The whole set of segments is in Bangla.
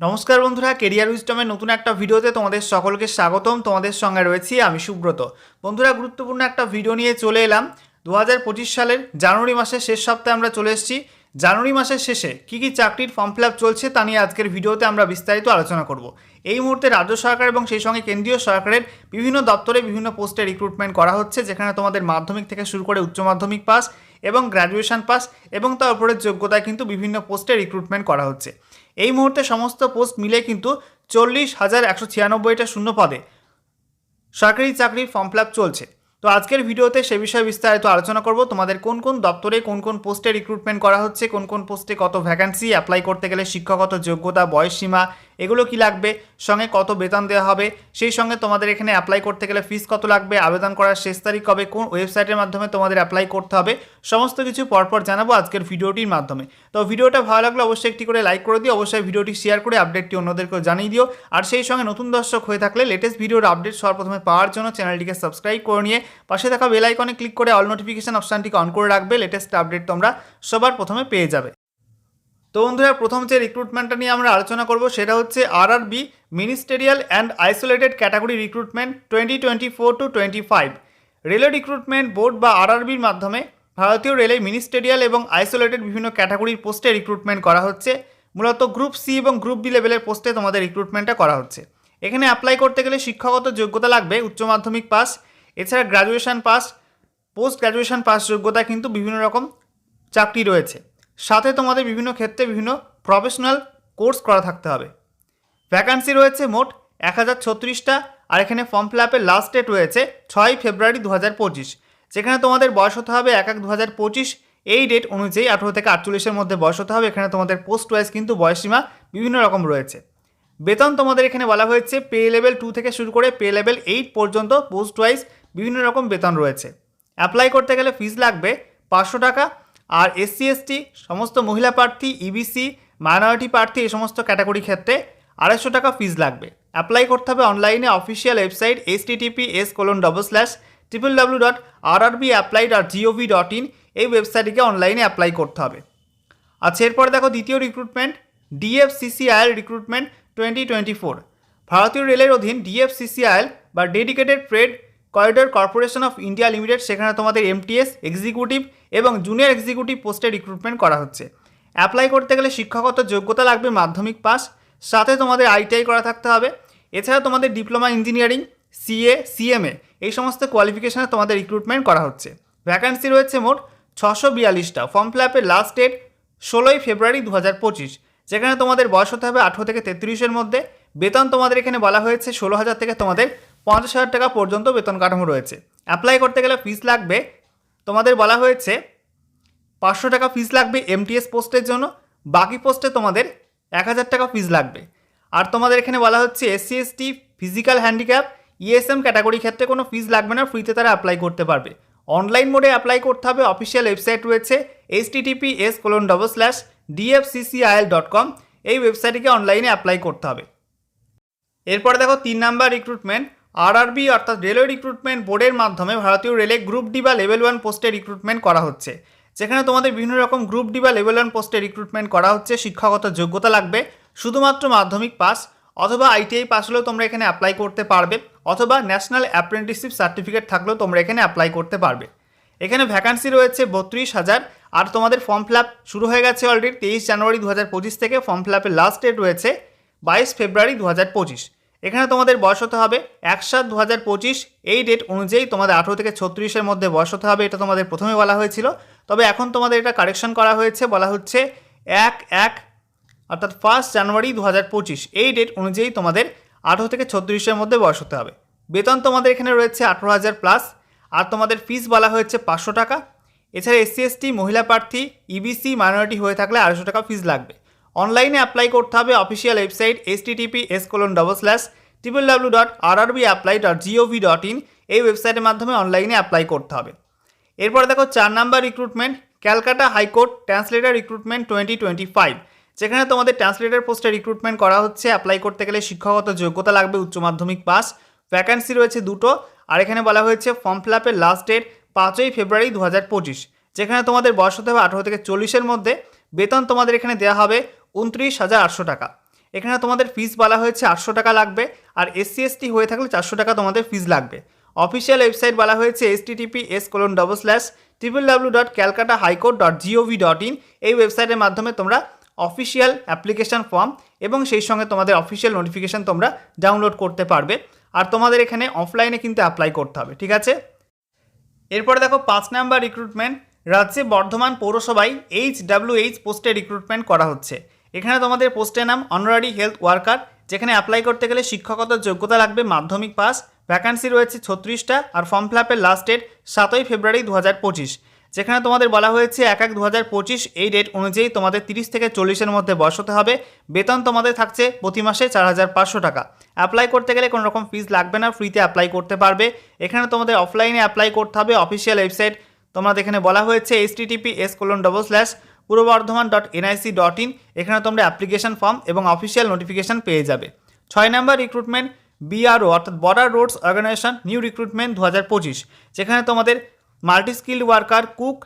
নমস্কার বন্ধুরা কেরিয়ার উইস্টমের নতুন একটা ভিডিওতে তোমাদের সকলকে স্বাগতম। তোমাদের সঙ্গে রয়েছি আমি সুব্রত। বন্ধুরা, গুরুত্বপূর্ণ একটা ভিডিও নিয়ে চলে এলাম। দু হাজার পঁচিশ সালের জানুয়ারি মাসের শেষ সপ্তাহে আমরা চলে এসেছি। জানুয়ারি মাসের শেষে কী কী চাকরির ফর্ম ফিল চলছে তা নিয়ে আজকের ভিডিওতে আমরা বিস্তারিত আলোচনা করব। এই মুহূর্তে রাজ্য সরকার এবং সেই সঙ্গে কেন্দ্রীয় সরকারের বিভিন্ন দপ্তরে বিভিন্ন পোস্টে রিক্রুটমেন্ট করা হচ্ছে, যেখানে তোমাদের মাধ্যমিক থেকে শুরু করে উচ্চ মাধ্যমিক পাস এবং গ্র্যাজুয়েশন পাস এবং তার উপরের যোগ্যতায় কিন্তু বিভিন্ন পোস্টে রিক্রুটমেন্ট করা হচ্ছে। এই মুহূর্তে সমস্ত পোস্ট মিলে কিন্তু চল্লিশ হাজার একশো ছিয়ানব্বইটা শূন্য পদে সরকারি চাকরির ফর্ম ফিল চলছে। তো আজকের ভিডিওতে সে বিষয়ে বিস্তারিত আলোচনা করব। তোমাদের কোন কোন দপ্তরে কোন কোন পোস্টে রিক্রুটমেন্ট করা হচ্ছে, কোন কোন পোস্টে কত ভ্যাকান্সি অ্যাপ্লাই করতে গেলে শিক্ষাগত যোগ্যতা বয়স সীমা এগুলো কি লাগবে? সঙ্গে কত বেতন দেওয়া হবে? সেই সঙ্গে তোমাদের এখানে অ্যাপ্লাই করতে গেলে ফিস কত লাগবে? আবেদন করার শেষ তারিখ কবে? কোন ওয়েবসাইটের মাধ্যমে তোমাদের অ্যাপ্লাই করতে হবে? সমস্ত কিছু পরপর জানাব আজকের ভিডিওটির মাধ্যমে। তো ভিডিওটা ভালো লাগলে অবশ্যই একটি করে লাইক করে দিও। অবশ্যই ভিডিওটি শেয়ার করে আপডেটটি অন্যদেরকেও জানিয়ে দিও। আর সেই সঙ্গে নতুন দর্শক হয়ে থাকলে লেটেস্ট ভিডিওর আপডেট সবার প্রথমে পাওয়ার জন্য চ্যানেলটিকে সাবস্ক্রাইব করে নিয়ে পাশে থাকা বেল আইকনে ক্লিক করে অল নোটিফিকেশন অপশানটিকে অন করে রাখবে। লেটেস্ট আপডেট তোমরা সবার প্রথমে পেয়ে যাবে। তো বন্ধুরা, প্রথম যে রিক্রুটমেন্টটা নিয়ে আমরা আলোচনা করব সেটা হচ্ছে RRB ministerial and isolated category recruitment twenty twenty four two twenty five railway recruitment board বা আর আরআরবির মাধ্যমে ভারতীয় রেলে মিনিস্টেরিয়াল এবং আইসোলেটেড বিভিন্ন ক্যাটাগরির পোস্টে রিক্রুটমেন্ট করা হচ্ছে। মূলত গ্রুপ সি এবং গ্রুপ বি লেভেলের পোস্টে তোমাদের রিক্রুটমেন্টটা করা হচ্ছে। এখানে অ্যাপ্লাই করতে গেলে শিক্ষাগত যোগ্যতা লাগবে, উচ্চ মাধ্যমিক পাস এছাড়া graduation pass post graduation pass যোগ্যতা কিন্তু বিভিন্ন রকম চাকরি রয়েছে। সাথে তোমাদের বিভিন্ন ক্ষেত্রে বিভিন্ন প্রফেশনাল কোর্স করা থাকতে হবে। ভ্যাকান্সি রয়েছে মোট এক হাজার ছত্রিশটা আর এখানে ফর্ম ফিল আপের লাস্ট ডেট রয়েছে ছয় ফেব্রুয়ারি দু হাজার পঁচিশ। যেখানে তোমাদের বয়স হতে হবে এক এক দু হাজার পঁচিশ। এই ডেট অনুযায়ী আঠেরো থেকে আটচল্লিশের মধ্যে বয়স হতে হবে। এখানে তোমাদের পোস্ট ওয়াইজ কিন্তু বয়সীমা বিভিন্ন রকম রয়েছে। বেতন তোমাদের এখানে বলা হয়েছে পে লেভেল টু থেকে শুরু করে পে লেভেল এইট পর্যন্ত পোস্ট ওয়াইজ বিভিন্ন রকম বেতন রয়েছে। অ্যাপ্লাই করতে গেলে ফিজ লাগবে পাঁচশো টাকা। আর এসসি, এসটি, সমস্ত মহিলা প্রার্থী ইবিসি মাইনরিটি প্রার্থী এই সমস্ত ক্যাটাগরি ক্ষেত্রে আড়াইশো টাকা ফিজ লাগবে। অ্যাপ্লাই করতে হবে অনলাইনে official website S TTP S colon double slash triple W dot R R B apply dot GOV dot in এই ওয়েবসাইটটিকে অনলাইনে অ্যাপ্লাই করতে হবে আচ্ছা এরপর দেখো দ্বিতীয় recruitment DFCCIL recruitment twenty twenty four ভারতীয় রেলের অধীন ডিএফসিসিআইএল বা dedicated trade corridor corporation of India limited সেখানে তোমাদের এমটিএস এক্সিকিউটিভ এবং জুনিয়র এক্সিকিউটিভ পোস্টে রিক্রুটমেন্ট করা হচ্ছে। অ্যাপ্লাই করতে গেলে শিক্ষাগত যোগ্যতা লাগবে মাধ্যমিক পাস, সাথে তোমাদের আইটিআই করা থাকতে হবে। এছাড়া তোমাদের ডিপ্লোমা ইঞ্জিনিয়ারিং সিএ সিএমএ এই সমস্ত কোয়ালিফিকেশানে তোমাদের রিক্রুটমেন্ট করা হচ্ছে। ভ্যাকান্সি রয়েছে মোট ছশো বিয়াল্লিশটা। ফর্ম ফিল আপের লাস্ট ডেট ষোলোই ফেব্রুয়ারি দু হাজার পঁচিশ, যেখানে তোমাদের বয়স হতে হবে আঠেরো থেকে তেত্রিশের মধ্যে। বেতন তোমাদের এখানে বলা হয়েছে ষোলো হাজার থেকে তোমাদের পঞ্চাশ হাজার টাকা পর্যন্ত বেতন কাঠামো রয়েছে। অ্যাপ্লাই করতে গেলে ফিস লাগবে তোমাদের বলা হয়েছে পাঁচশো টাকা ফিস লাগবে এমটিএস পোস্টের জন্য, বাকি পোস্টে তোমাদের এক হাজার টাকা ফিস লাগবে। আর তোমাদের এখানে বলা হচ্ছে SC ST physical handicap ESM category ক্ষেত্রে কোনো ফিস লাগবে না ফ্রিতে তারা অ্যাপ্লাই করতে পারবে। অনলাইন মোডে অ্যাপ্লাই করতে হবে অফিসিয়াল ওয়েবসাইট রয়েছে H TTP S colon double slash DFCCIL dot com এই ওয়েবসাইটটিকে অনলাইনে অ্যাপ্লাই করতে হবে। এরপর দেখো তিন নাম্বার রিক্রুটমেন্ট আরআরবি অর্থাৎ রেলওয়ে রিক্রুটমেন্ট বোর্ডের মাধ্যমে ভারতীয় রেলে গ্রুপ ডি বা লেভেল ওয়ান পোস্টে রিক্রুটমেন্ট করা হচ্ছে। যেখানে তোমাদের বিভিন্ন রকম গ্রুপ ডি বা লেভেল ওয়ান পোস্টে রিক্রুটমেন্ট করা হচ্ছে, শিক্ষাগত যোগ্যতা লাগবে, শুধুমাত্র মাধ্যমিক পাস অথবা আইটিআই পাস হলেও তোমরা এখানে অ্যাপ্লাই করতে পারবে, অথবা ন্যাশনাল অ্যাপ্রেন্টিসশিপ সার্টিফিকেট থাকলেও তোমরা এখানে অ্যাপ্লাই করতে পারবে। এখানে ভ্যাকান্সি রয়েছে বত্রিশ হাজার, আর তোমাদের ফর্ম ফিল শুরু হয়ে গেছে অলরেডি তেইশ জানুয়ারি দু হাজার পঁচিশ থেকে। ফর্ম ফিল লাস্ট ডেট রয়েছে বাইশ ফেব্রুয়ারি দু হাজার পঁচিশ। এখানে তোমাদের বয়স হতে হবে এক সাত দু হাজার পঁচিশ, এই ডেট অনুযায়ী তোমাদের আঠেরো থেকে ছত্রিশের মধ্যে বয়স হতে হবে, এটা তোমাদের প্রথমে বলা হয়েছিল। তবে এখন তোমাদের এটা কারেকশন করা হয়েছে, বলা হচ্ছে এক এক, অর্থাৎ ফার্স্ট জানুয়ারি দু হাজার পঁচিশ, এই ডেট অনুযায়ী তোমাদের আঠেরো থেকে ছত্রিশের মধ্যে বয়স হতে হবে। বেতন তোমাদের এখানে রয়েছে আঠেরো হাজার প্লাস, আর তোমাদের ফিস বলা হয়েছে পাঁচশো টাকা। এছাড়া এসসি এসটি মহিলা প্রার্থী ইবিসি মাইনরিটি হয়ে থাকলে আড়াইশো টাকা ফিস লাগবে। অনলাইনে অ্যাপ্লাই করতে হবে official website S TTP S colon double slash triple W dot R RB apply dot GOV dot in এই ওয়েবসাইটের মাধ্যমে অনলাইনে অ্যাপ্লাই করতে হবে। এরপর দেখো চার number recruitment Calcutta high court translator recruitment twenty twenty five যেখানে তোমাদের ট্রান্সলেটার পোস্টে রিক্রুটমেন্ট করা হচ্ছে। অ্যাপ্লাই করতে গেলে শিক্ষাগত যোগ্যতা লাগবে, উচ্চ মাধ্যমিক পাস ভ্যাকান্সি রয়েছে দুটো, আর এখানে বলা হয়েছে ফর্ম ফিল আপের লাস্ট ডেট পাঁচই ফেব্রুয়ারি দু হাজার পঁচিশ, যেখানে তোমাদের বয়স হতে হবে আঠেরো থেকে চল্লিশের মধ্যে। বেতন তোমাদের এখানে দেওয়া হবে উনত্রিশ হাজার আটশো টাকা। এখানে তোমাদের ফিস বলা হয়েছে আটশো টাকা লাগবে আর এসসি এসটি হয়ে থাকলে চারশো টাকা তোমাদের ফিস লাগবে। অফিসিয়াল ওয়েবসাইট বলা হয়েছে S TTP S colon double slash triple W dot Calcutta high court dot GOV dot in এই ওয়েবসাইটের মাধ্যমে তোমরা অফিসিয়াল অ্যাপ্লিকেশন ফর্ম এবং সেই সঙ্গে তোমাদের অফিসিয়াল নোটিফিকেশান তোমরা ডাউনলোড করতে পারবে। আর তোমাদের এখানে অফলাইনে কিন্তু অ্যাপ্লাই করতে হবে, ঠিক আছে? এরপরে দেখো পাঁচ নাম্বার রিক্রুটমেন্ট রাজ্যে বর্ধমান পৌরসভায় এইচ ডাব্লিউ এইচ পোস্টে রিক্রুটমেন্ট করা হচ্ছে। এখানে তোমাদের পোস্টের নাম অনারারি হেলথ ওয়ার্কার যেখানে অ্যাপ্লাই করতে গেলে শিক্ষকতার যোগ্যতা লাগবে মাধ্যমিক পাস ভ্যাকান্সি রয়েছে ছত্রিশটা, আর ফর্ম ফিল আপের লাস্ট ডেট সাতই ফেব্রুয়ারি দু পঁচিশ। যেখানে তোমাদের বলা হয়েছে এক এক দু এই ডেট অনুযায়ী তোমাদের তিরিশ থেকে চল্লিশের মধ্যে বয়স হতে হবে। বেতন তোমাদের থাকছে প্রতি মাসে চার হাজার পাঁচশো টাকা। অ্যাপ্লাই করতে গেলে কোনো রকম ফিস লাগবে না ফ্রিতে অ্যাপ্লাই করতে পারবে। এখানে তোমাদের অফলাইনে অ্যাপ্লাই করতে হবে অফিসিয়াল ওয়েবসাইট তোমাদের এখানে বলা হয়েছে H TTP S colon double slash Purba Bardhaman dot NIC dot in এখানে তোমরা অ্যাপ্লিকেশন ফর্ম এবং অফিসিয়াল নোটিফিকেশান পেয়ে যাবে। ছয় নম্বর রিক্রুটমেন্ট বিআরও অর্থাৎ border roads organisation new recruitment দু হাজার পঁচিশ, যেখানে তোমাদের multi skilled worker cook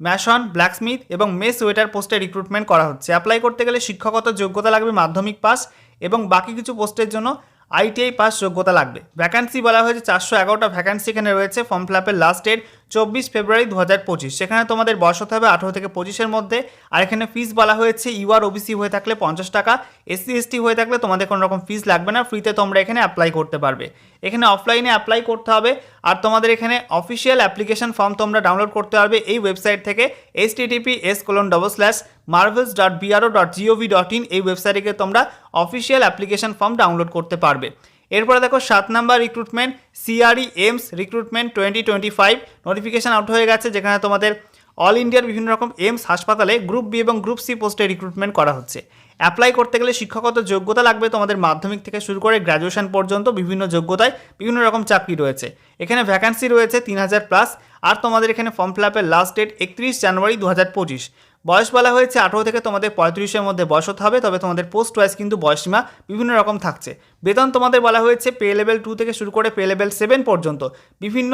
mason blacksmith এবং মেস ওয়েটার পোস্টে রিক্রুটমেন্ট করা হচ্ছে। অ্যাপ্লাই করতে গেলে শিক্ষকত যোগ্যতা লাগবে মাধ্যমিক পাস এবং বাকি কিছু পোস্টের জন্য আইটিআই পাস যোগ্যতা লাগবে। ভ্যাকান্সি বলা হয়েছে চারশো এগারোটা ভ্যাকান্সি এখানে রয়েছে ফর্ম ফিল আপের লাস্ট ডেট চব্বিশ ফেব্রুয়ারি দু হাজার পঁচিশ। সেখানে তোমাদের বয়স হতে হবে আঠেরো থেকে পঁচিশের মধ্যে। আর এখানে ফিস বলা হয়েছে ইউআর ওবিসি হয়ে থাকলে পঞ্চাশ টাকা এসসি এসটি হয়ে থাকলে তোমাদের কোনো রকম ফিস লাগবে না ফ্রিতে তোমরা এখানে অ্যাপ্লাই করতে পারবে। এখানে অফলাইনে অ্যাপ্লাই করতে হবে, আর তোমাদের এখানে অফিসিয়াল অ্যাপ্লিকেশন ফর্ম তোমরা ডাউনলোড করতে পারবে এই ওয়েবসাইট থেকে S TTP S colon double slash marvels dot BRO dot GOV dot in এই ওয়েবসাইটে তোমরা অফিসিয়াল অ্যাপ্লিকেশন ফর্ম ডাউনলোড করতে পারবে। এরপরে দেখো সাত number recruitment CRE AIIMS recruitment twenty twenty five notification out হয়ে গেছে, যেখানে তোমাদের অল ইন্ডিয়ার বিভিন্ন রকম এমস হাসপাতালে গ্রুপ বি এবং গ্রুপ সি পোস্টে রিক্রুটমেন্ট করা হচ্ছে। অ্যাপ্লাই করতে গেলে শিক্ষাগত যোগ্যতা লাগবে তোমাদের মাধ্যমিক থেকে শুরু করে গ্র্যাজুয়েশন পর্যন্ত বিভিন্ন যোগ্যতায় বিভিন্ন রকম চাকরি রয়েছে। এখানে ভ্যাকান্সি রয়েছে তিন হাজার প্লাস আর তোমাদের এখানে ফর্ম ফিল আপের লাস্ট ডেট একত্রিশ জানুয়ারি দু হাজার পঁচিশ। বয়স বলা হয়েছে আঠেরো থেকে তোমাদের পঁয়ত্রিশের মধ্যে বয়স হতে হবে, তবে তোমাদের পোস্ট ওয়াইজ কিন্তু বয়সীমা বিভিন্ন রকম থাকছে। বেতন তোমাদের বলা হয়েছে পে লেভেল টু থেকে শুরু করে পে লেভেল সেভেন পর্যন্ত বিভিন্ন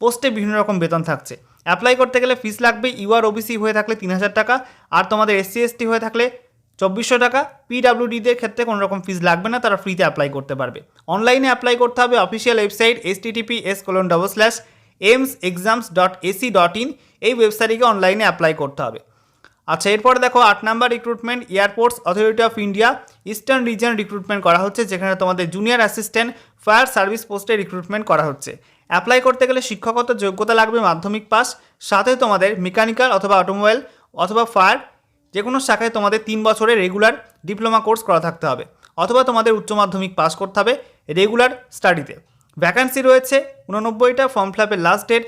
পোস্টে বিভিন্ন রকম বেতন থাকছে। অ্যাপ্লাই করতে গেলে ফিস লাগবে ইউআর ওবিসি হয়ে থাকলে তিন হাজার টাকা, আর তোমাদের এসসি এসটি হয়ে থাকলে চব্বিশশো টাকা। পিডাব্লিউডিদের ক্ষেত্রে কোনো রকম ফিস লাগবে না, তারা ফ্রিতে অ্যাপ্লাই করতে পারবে। অনলাইনে অ্যাপ্লাই করতে হবে official website S TTP S colon double slash AIIMS exams dot AC dot in এই ওয়েবসাইটে অনলাইনে অ্যাপ্লাই করতে হবে। আচ্ছা এরপরে দেখো আট number recruitment airports authority of India eastern region recruitment করা হচ্ছে, যেখানে তোমাদের জুনিয়র অ্যাসিস্ট্যান্ট ফায়ার সার্ভিস পোস্টে রিক্রুটমেন্ট করা হচ্ছে। অ্যাপ্লাই করতে গেলে শিক্ষকত যোগ্যতা লাগবে, মাধ্যমিক পাস, সাথে তোমাদের মেকানিক্যাল অথবা অটোমোবাইল অথবা ফায়ার যে কোনো শাখায় তোমাদের তিন বছরের রেগুলার ডিপ্লোমা কোর্স করা থাকতে হবে, অথবা তোমাদের উচ্চ মাধ্যমিক পাস করতে হবে রেগুলার স্টাডিতে ভ্যাকান্সি রয়েছে উননব্বইটা ফর্ম ফিল আপের লাস্ট ডেট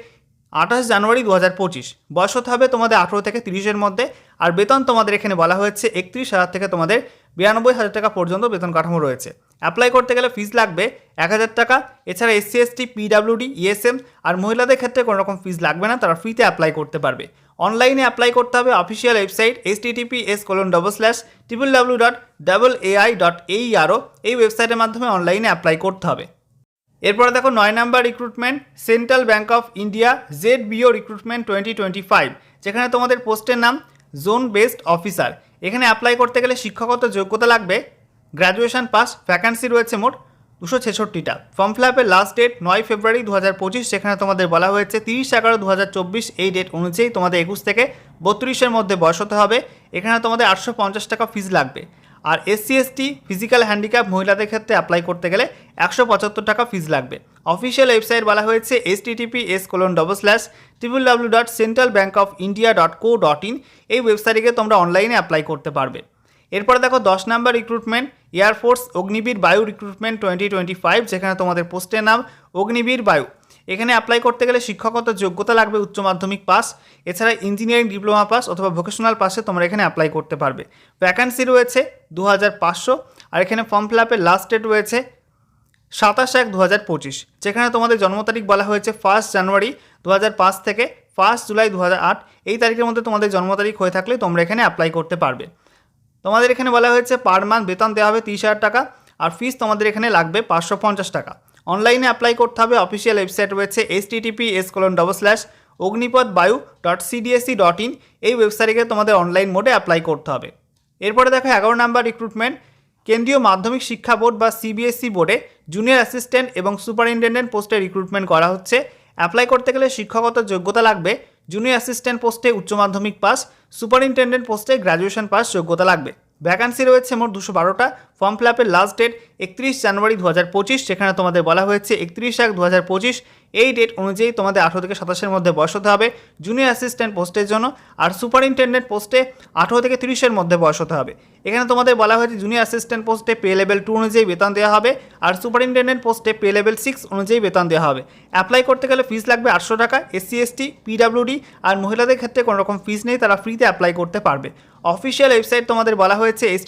আঠাশ জানুয়ারি দু হাজার পঁচিশ। বয়স হতে হবে তোমাদের আঠেরো থেকে তিরিশের মধ্যে আর বেতন তোমাদের এখানে বলা হয়েছে একত্রিশ হাজার থেকে তোমাদের বিরানব্বই হাজার টাকা পর্যন্ত বেতন কাঠামো রয়েছে। অ্যাপ্লাই করতে গেলে ফিজ লাগবে এক হাজার টাকা, এছাড়া এসসি এসটি পিডাব্লিউডি ইএসএম আর মহিলাদের ক্ষেত্রে কোনো রকম ফিস লাগবে না, তারা ফ্রিতে অ্যাপ্লাই করতে পারবে। অনলাইনে অ্যাপ্লাই করতে হবে official website S TTP S colon double slash triple W dot double AI dot এই আরও এই ওয়েবসাইটের মাধ্যমে অনলাইনে অ্যাপ্লাই করতে হবে। এরপরে দেখো নয় number recruitment central bank of India Z BO recruitment twenty twenty five যেখানে তোমাদের পোস্টের নাম জোন বেসড অফিসার। এখানে অ্যাপ্লাই করতে গেলে শিক্ষাগত যোগ্যতা লাগবে। গ্র্যাজুয়েশন পাস ভ্যাকান্সি রয়েছে মোট দুশো ছেষট্টিটা। ফর্ম ফিল আপের লাস্ট ডেট নয় ফেব্রুয়ারি দু হাজার পঁচিশ সেখানে তোমাদের বলা হয়েছে তিরিশ এগারো দু হাজার চব্বিশ, এই ডেট অনুযায়ী তোমাদের একুশ থেকে বত্রিশের মধ্যে বয়স হতে হবে। এখানে তোমাদের আটশো পঞ্চাশ টাকা ফিজ লাগবে। আর এসসি, এসটি, ফিজিক্যাল হ্যান্ডিক্যাপ মহিলাদের ক্ষেত্রে অ্যাপ্লাই করতে গেলে একশো পঁচাত্তর টাকা ফিজ লাগবে। অফিসিয়াল ওয়েবসাইট বলা হয়েছে S TTP S colon double slash triple W dot central bank of India dot co dot in. এই ওয়েবসাইটে তোমরা অনলাইনে অ্যাপ্লাই করতে পারবে। এরপরে দেখো দশ নাম্বার রিক্রুটমেন্ট এয়ারফোর্স অগ্নিবীর বায়ু রিক্রুটমেন্ট টোয়েন্টি টোয়েন্টি ফাইভ যেখানে তোমাদের পোস্টের নাম অগ্নিবীর বায়ু এখানে অ্যাপ্লাই করতে গেলে শিক্ষকত যোগ্যতা লাগবে উচ্চ মাধ্যমিক পাস এছাড়া ইঞ্জিনিয়ারিং ডিপ্লোমা পাস অথবা ভোকেশনাল পাসে তোমরা এখানে অ্যাপ্লাই করতে পারবে। ভ্যাকান্সি রয়েছে দু হাজার পাঁচশো, আর এখানে ফর্ম ফিল আপের লাস্ট ডেট রয়েছে সাতাশ এক দু যেখানে তোমাদের জন্ম তারিখ বলা হয়েছে ফার্স্ট জানুয়ারি দু হাজার পাঁচ থেকে ফার্স্ট জুলাই দু হাজার আট, এই তারিখের মধ্যে তোমাদের জন্ম তারিখ হয়ে থাকলে তোমরা এখানে অ্যাপ্লাই করতে পারবে। তোমাদের এখানে বলা হয়েছে পার মান্থ বেতন দেওয়া হবে তিরিশ হাজার টাকা, আর ফিস তোমাদের এখানে লাগবে পাঁচশো পঞ্চাশ টাকা। অনলাইনে অ্যাপ্লাই করতে হবে। অফিসিয়াল ওয়েবসাইট রয়েছে S TTP S colon double slash Agnipath Vayu dot CDAC dot in এই ওয়েবসাইটে তোমাদের অনলাইন মোডে অ্যাপ্লাই করতে হবে। এরপরে দেখো এগারো নাম্বার রিক্রুটমেন্ট কেন্দ্রীয় মাধ্যমিক শিক্ষা বোর্ড বা সিবিএসসি বোর্ডে জুনিয়র অ্যাসিস্ট্যান্ট এবং সুপারিনটেন্ডেন্ট পোস্টে রিক্রুটমেন্ট করা হচ্ছে। অ্যাপ্লাই করতে গেলে শিক্ষাগত যোগ্যতা লাগবে। জুনিয়র অ্যাসিস্ট্যান্ট পোস্টে উচ্চ মাধ্যমিক পাস সুপারিনটেন্ডেন্ট পোস্টে গ্র্যাজুয়েশন পাস যোগ্যতা লাগবে। ভ্যাকান্সি রয়েছে মোট দুশো বারোটা। ফর্ম ফিল আপের লাস্ট ডেট একত্রিশ জানুয়ারি দু হাজার পঁচিশ, সেখানে তোমাদের বলা হয়েছে একত্রিশ এক দু হাজার পঁচিশ। এই ডেট অনুযায়ী তোমাদের আঠেরো থেকে সাতাশের মধ্যে বয়স হতে হবে। জুনিয়র অ্যাসিস্ট্যান্ট পোস্টের জন্য আর সুপারিনটেন্ডেন্ট পোস্টে আঠেরো থেকে তিরিশের মধ্যে বয়স হতে হবে। এখানে তোমাদের বলা হয়েছে জুনিয়র অ্যাসিস্ট্যান্ট পোস্টে পে লেভেল টু অনুযায়ী বেতন দেওয়া হবে আর সুপারিনটেন্ডেন্ট পোস্টে পে লেভেল সিক্স অনুযায়ী বেতন দেওয়া হবে। অ্যাপ্লাই করতে গেলে ফিস লাগবে আটশো টাকা এসসি এসটি পিডাব্লিউডি আর মহিলাদের ক্ষেত্রে কোনো রকম ফিস নেই, তারা ফ্রিতে অ্যাপ্লাই করতে পারবে। অফিসিয়াল ওয়েবসাইট তোমাদের বলা হয়েছে S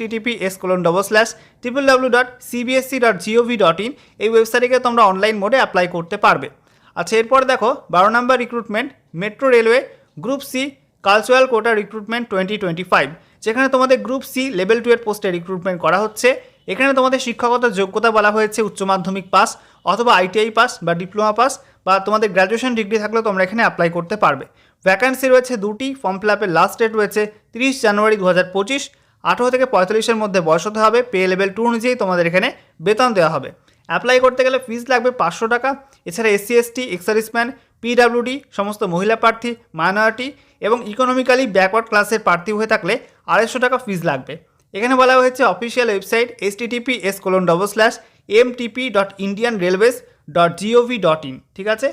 S colon double slash triple W dot CBSE dot GOV dot in এই ওয়েবসাইটে গিয়ে তোমরা অনলাইন মোডে অ্যাপ্লাই করতে পারবে। আচ্ছা এরপর দেখো, বারো number recruitment metro railway group C cultural quota recruitment twenty twenty five যেখানে তোমাদের গ্রুপ সি লেভেল টু এর পোস্টে রিক্রুটমেন্ট করা হচ্ছে। এখানে তোমাদের শিক্ষাগত যোগ্যতা বলা হয়েছে উচ্চ মাধ্যমিক পাস অথবা আইটিআই পাস বা ডিপ্লোমা পাস বা তোমাদের গ্র্যাজুয়েশন ডিগ্রি থাকলেও তোমরা এখানে অ্যাপ্লাই করতে পারবে। ভ্যাকান্সি রয়েছে দুটি ফর্ম ফিল আপের লাস্ট ডেট রয়েছে তিরিশ জানুয়ারি দু হাজার পঁচিশ। আঠেরো থেকে পঁয়তাল্লিশের মধ্যে বয়স হতে হবে। পে লেভেল টু অনুযায়ী তোমাদের এখানে বেতন দেওয়া হবে। অ্যাপ্লাই করতে গেলে ফিজ লাগবে পাঁচশো টাকা। এছাড়া এসসি এসটি এক্সারিসম্যান পিডাব্লিউডি সমস্ত মহিলা প্রার্থী মাইনরিটি এবং ইকোনমিক্যালি ব্যাকওয়ার্ড ক্লাসের প্রার্থী হয়ে থাকলে আড়াইশো টাকা ফিজ লাগবে। এখানে বলা হয়েছে official website S TTP S colon double slash M TP dot Indian railways dot gov dot in ঠিক আছে?